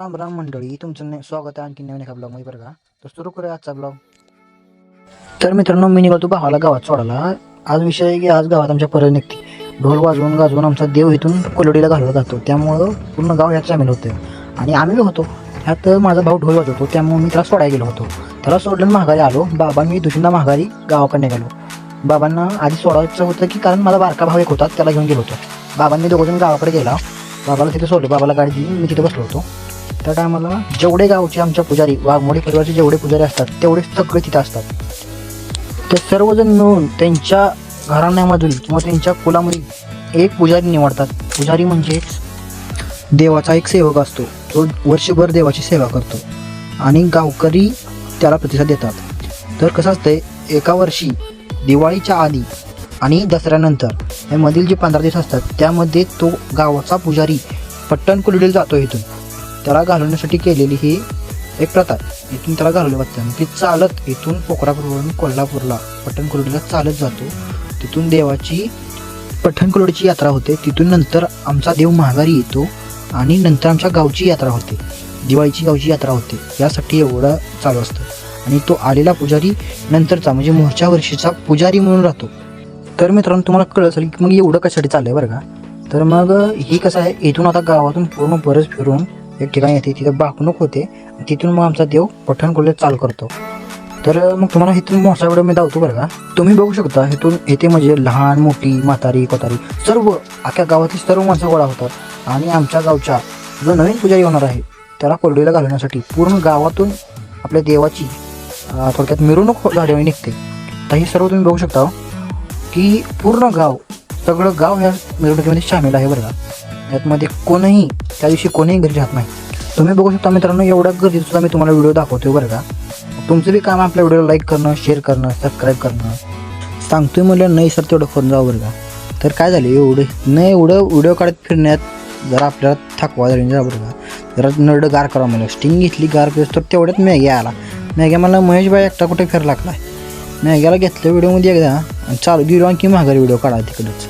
राम राम मंडळी तुमचं ने- स्वागत आहे आणखी नवीन एका ब्लॉगमध्ये बरं का? तर सुरू करूया आजचा ब्लॉग तर मित्रांनो मी निघालो भावाला गावात सोडायला. आज विषय आहे की आज गावात आमच्या परत निघते. ढोल वाजवून गाजवून आमचा देव इथून कोलडीला घालवला जातो. त्यामुळं पूर्ण गाव ह्यात सामील होतं आणि आम्ही बी होतो ह्यात माझा भाऊ ढोल वाजवतो. त्यामुळे मी त्याला सोडायला गेलो होतो. त्याला सोडलं माघारी आलो. बाबा मी दुसऱ्यांदा माघारी गावाकडे निघालो. बाबांना आधी सोडायचं होतं की कारण माझा बारका भाऊ एक होता त्याला घेऊन गेलो होतो. बाबांनी दोघं जण गावाकडे गेला. बाबाला तिथे सोडलं. बाबाला गाडी दिली मी तिथे बसलो होतो. त्या टायमाला जेवढे गावचे आमच्या पुजारी वाघमोडी परिवारचे जेवढे पुजारी असतात तेवढे सगळे तिथे असतात. ते सर्वजण मिळून त्यांच्या घराण्यामधून किंवा त्यांच्या कुलामध्ये एक पुजारी निवडतात. पुजारी म्हणजे देवाचा एक सेवक असतो. तो वर्षभर देवाची सेवा करतो. आणि गावकरी त्याला प्रतिसाद देतात. तर कसं असतंय एका वर्षी दिवाळीच्या आधी आणि दसऱ्यानंतर यामधील जे पंधरा दिवस असतात त्यामध्ये तो गावाचा पुजारी पट्टण कुलडीला जातो इथून. त्याला घालवण्यासाठी केलेली ही एक प्रथा इथून त्याला घालवली जातं. आणि ती चालत इथून पोखरापूरवरून कोल्हापूरला पट्टण चालत जातो. तिथून देवाची पठणकुरडीची यात्रा होते. तिथून नंतर आमचा देव माघारी येतो आणि नंतर आमच्या गावची यात्रा होते. दिवाळीची गावची यात्रा होते. यासाठी एवढं चालू असतं. आणि तो आलेला पुजारी नंतरचा म्हणजे मोर्च्या वर्षीचा पुजारी म्हणून राहतो. तर मित्रांनो तुम्हाला कळलं असेल की मग एवढं कशासाठी चाललंय बरं का? तर मग ही कसं आहे? इथून आता गावातून पूर्ण बरंच फिरून एक ठिकाणी येते तिथं बाकणूक होते. तिथून मग आमचा देव पठण चाल करतो. तर मग तुम्हाला इथून मोठा व्हिडिओ मी धावतो बरं का? तुम्ही बघू शकता इथून येथे म्हणजे लहान मोठी म्हातारी कोतारी. सर्व अख्ख्या गावातील सर्व माणसं गोळा होतात. आणि आमच्या गावच्या जो नवीन पुजारी होणार आहे त्याला कोरडीला घालवण्यासाठी पूर्ण गावातून आपल्या देवाची थोडक्यात मिरवणूक गाडीवर निघते. तर हे सर्व तुम्ही बघू शकता की पूर्ण गाव सगळं गाव ह्या मिरवणुकीमध्ये सामील आहे बरं का? यातमध्ये कोणीही त्या दिवशी कोणीही घरी राहत नाही. तुम्ही बघू शकता मित्रांनो एवढा घरी सुद्धा मी तुम्हाला व्हिडिओ दाखवतोय बरं का. तुमचं बी काम आपल्या व्हिडिओला लाईक करणं शेअर करणं सबस्क्राईब करणं. सांगतोय म्हणलं नाही सर तेवढं करून जावं बरं का. तर काय झालं एवढं नाही एवढं व्हिडिओ काढत फिरण्यात जरा आपल्याला थकवा झाली जा बरं का. जरा नरड गार करा मला स्टिंग घेतली गार पेस तर तेवढ्यात मॅगी आला. मॅगी मला महेशबाई एकटा कुठे फिर लागला मॅग्याला घेतलं व्हिडिओमध्ये एकदा. चालू गेलो आणखी महागारी व्हिडिओ काढा तिकडंच.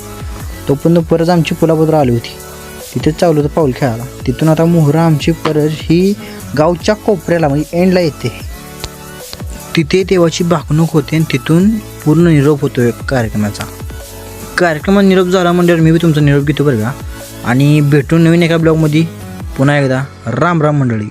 पण परत आमची पुलापत्र आली होती. तिथेच चालू होतं पाऊल खेळायला. तिथून आता मोहरा आमची परत ही गावच्या कोपऱ्याला म्हणजे एंडला येते. तिथे देवाची भाकणूक होते आणि तिथून पूर्ण निरोप होतो एक कार्यक्रमाचा. कार्यक्रमात निरोप झाला म्हणजे मी बी तुमचा निरोप घेतो बरं का. आणि भेटून नवीन एका ब्लॉगमध्ये पुन्हा एकदा राम राम मंडळी.